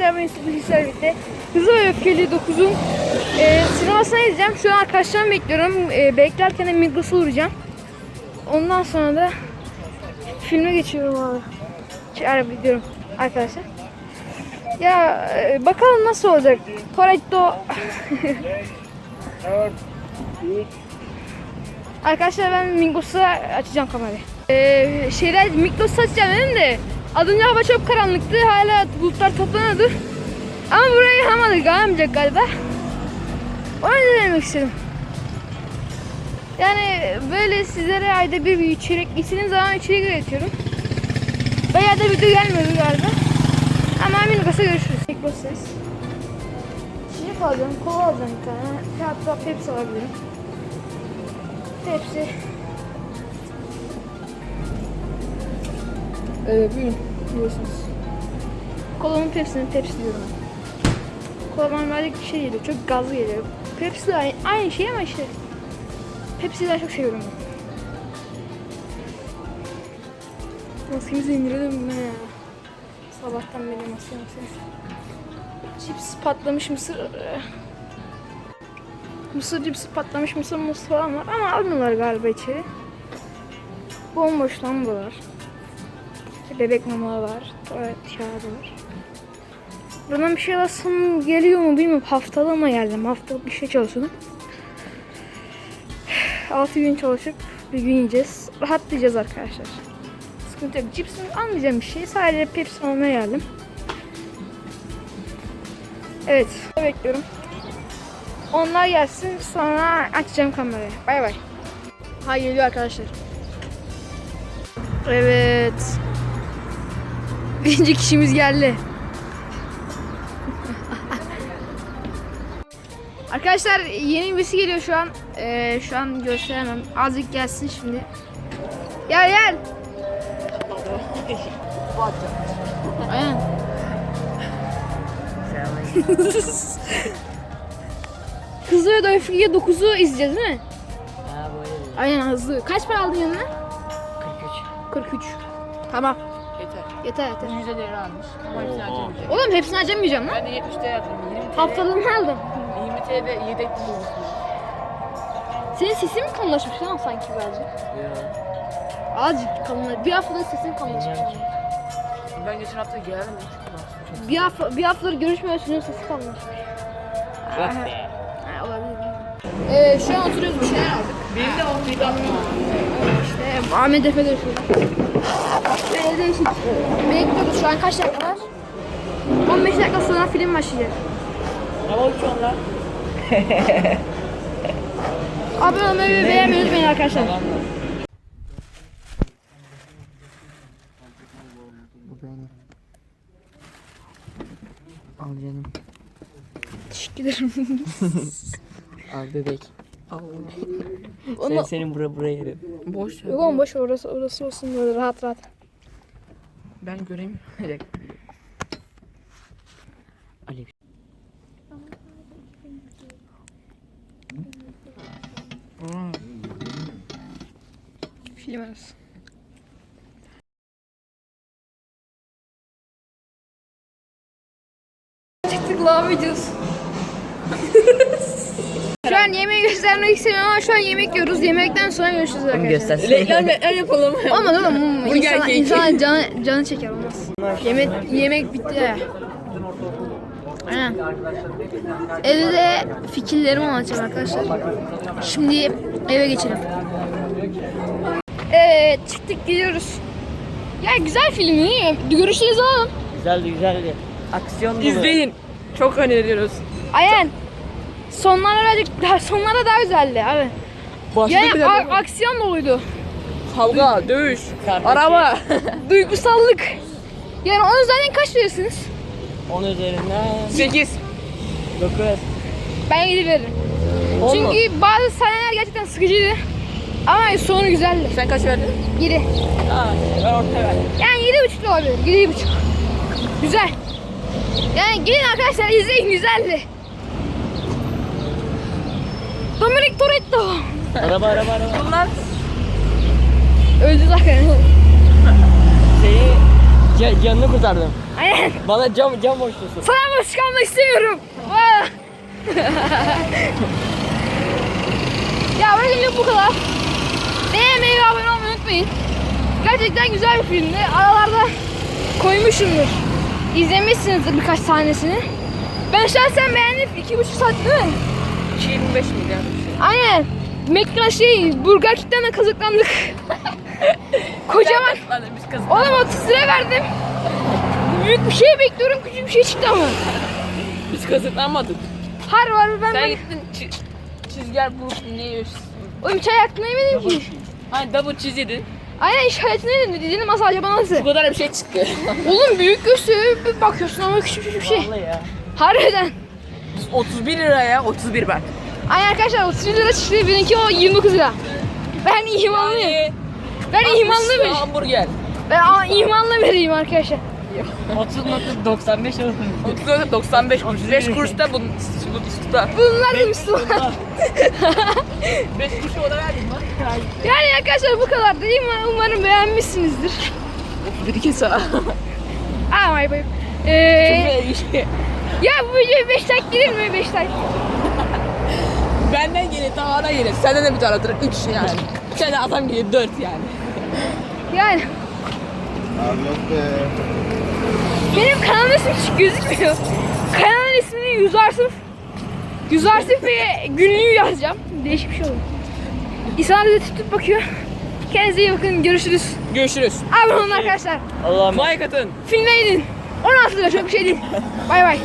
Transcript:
arkadaşlar ben Yusuf birlikte Hızlı ve Öfkeli 9'un e, sinemasına gideceğim. Şu an arkadaşlarımı bekliyorum. E, beklerken de Migros'a uğrayacağım. Ondan sonra da filme geçiyorum abi. Çağrı gidiyorum arkadaşlar. Ya e, bakalım nasıl olacak. Toretto Arkadaşlar ben Migros'a açacağım kamerayı. Ee, şeyler Migros'a açacağım dedim de az önce hava çok karanlıktı. Hala bulutlar toplanıyordu. Ama burayı yağmadık. Yağmayacak galiba. Onu da demek istedim. Yani böyle sizlere ayda bir, bir içerik, istediğiniz zaman içerik üretiyorum. Bayağı da video gelmiyor galiba. Ama Migros'a görüşürüz. Migros'tayız. Çiçek alacağım, kola alacağım bir tane. Hatta Pepsi alabilirim. Pepsi. Evet buyurun. Biliyorsunuz. Kolanın Pepsi'nin Pepsi diyorum ben. Kola bana birazcık şey geliyor. Çok gazlı geliyor. Pepsi de aynı, aynı şey ama işte. Pepsi'yi daha çok seviyorum ben. Maskemizi indirelim ya? Sabahtan beri maske maske. Cips patlamış mısır. Mısır cipsi patlamış mısır mısır falan var ama almıyorlar galiba içeri. Bomboş lan buralar. Bebek mamaları var. Tuvalet kağıdı var. Buradan bir şey alasım geliyor mu bilmiyorum. Haftalı mı geldim? Haftalık bir şey çalışıyordum. 6 gün çalışıp bir gün yiyeceğiz. Rahatlayacağız arkadaşlar. Sıkıntı yok. Cips almayacağım bir şey. Sadece Pepsi almaya geldim. Evet. Bekliyorum. Onlar gelsin sonra açacağım kamerayı. Bay bay. Ha geliyor arkadaşlar. Evet. Birinci kişimiz geldi. arkadaşlar yeni birisi geliyor şu an. Ee, şu an gösteremem. Azıcık gelsin şimdi. Gel gel. Aynen. Hızlı ve Öfke 9'u izleyeceğiz değil mi? Ha. Aynen hızlı. Kaç para aldın yanına? 43. 43. Tamam. Yeter. Yeter yeter. 100 lira almış. Ama hepsini harcamayacak. Oğlum hepsini harcamayacağım lan. Ben de 70 TL yatırdım. 20 TL. Haftalığını aldım. 20 TL yedek bulmuşsun. Senin sesin mi kalınlaşmış lan sanki birazcık? Azıcık kalınlaşmış. Bir haftada sesin kalınlaşmış. Ben geçen hafta geldim. Bir hafta bir haftadır görüşmüyorsunuz sesi kalınlaşmış. Yok be. Ha, olabilir. Ee, şu an oturuyoruz bir şeyler aldık. Benim de 6 yedi attım. İşte Ahmet Efe de şurada. Böyle değişik. Bekliyoruz şu an kaç dakika var? 15 dakika sonra film başlayacak. Ama uçuyorum lan. Abone olmayı ve beğenmeyi unutmayın arkadaşlar. Bu benim. Al canım. Teşekkür ederim. Al bebek. Sen Onu, senin bura buraya yerim. Boş ver. Yok oğlum boş ver, orası, orası olsun böyle rahat rahat. Ben göreyim. Bir dakika. Ali. Film arası. Çıktık lan videosu. şu an yemeği göstermek istemiyorum ama şu an yemek yiyoruz. Yemekten sonra görüşürüz Onu arkadaşlar. göstersene. Reklam reklam yapalım. Olmaz oğlum. Burger İnsan, insan canı, canı çeker olmaz. Yemek, yemek bitti. Aynen. Evde de fikirlerimi anlatacağım arkadaşlar. Şimdi eve geçelim. Evet çıktık gidiyoruz. Ya güzel film iyi. Görüşürüz oğlum. Güzeldi güzeldi. Aksiyon dolu. İzleyin. Çok öneriyoruz. Aynen. Sonlara birazcık daha sonlara daha güzeldi abi. Başka Yani bir a- aksiyon doluydu. Kavga, dövüş, araba. Duygusallık. Yani onun üzerinden kaç verirsiniz? 10 üzerinden 8. 9. Ben 7 veririm. On mu? Çünkü bazı sahneler gerçekten sıkıcıydı. Ama sonu güzeldi. Sen kaç verdin? 7. Ha, ben orta ver. Yani 7.5 da olabilir. 7.5. Güzel. Yani gelin arkadaşlar izleyin güzeldi. Dominic Toretto. Araba araba araba. Bunlar Öldü zaten. Şeyi ca- canını kurtardım. Aynen. Bana cam cam boşluyorsun. Sana boş kalmak istemiyorum. Aa. ya bugünlük bu kadar. Beğenmeyi ve abone olmayı unutmayın. Gerçekten güzel bir filmdi. Aralarda koymuşumdur. İzlemişsinizdir birkaç sahnesini. Ben şahsen beğendim. iki buçuk saat değil mi? 25 milyar. Aynen. Mekka şey, Burger King'den de kazıklandık. Kocaman. Biz kız. Oğlum 30 lira verdim. Büyük bir şey bekliyorum, küçük bir şey çıktı ama. Biz kazıklanmadık. Har var ben, Sen gittin çi- çizgiler bulup ne yiyorsun? Oğlum çay hakkında yemedim ki. Hani double cheese yedin. Aynen işaretine dedim. Dedim masa acaba nasıl? Bu kadar bir şey çıktı. Oğlum büyük gösteriyor. Bir bakıyorsun ama küçük küçük bir şey. Vallahi ya. Harbiden. 31 liraya 31 bak. Aynen arkadaşlar 30 lira çıktı. Benimki o 29 lira. Ben imanlıyım. Yani Ben 60 imanlı lira bir. hamburger. Ben aa, imanlı biriyim arkadaşlar. 30.95 olsun. 30 lira 95 35 kuruş da bu bu tuta. Bunlar da Müslüman. 5 kuruş o da verdim lan. Yani arkadaşlar bu kadar değil mi? Umarım beğenmişsinizdir. Bir kez daha. Aa my boy. Ee, Çok ya bu videoya 5 like gelir mi? 5 like. Benden gelir, Tahara gelir. Senden de bir tane atır. 3 yani. Tane adam gelir 4 yani. Yani Abi yok be. benim kanalım ismi hiç gözükmüyor. Kanalın ismini Yüzarsif Yüzarsif ve günlüğü yazacağım. Değişik bir şey olur. İnsanlar bize tip tip bakıyor. Kendinize iyi bakın. Görüşürüz. Görüşürüz. Abone olun arkadaşlar. Allah'ım. Like atın. Filme gidin. 16 lira çok bir şey değil. Bay bay.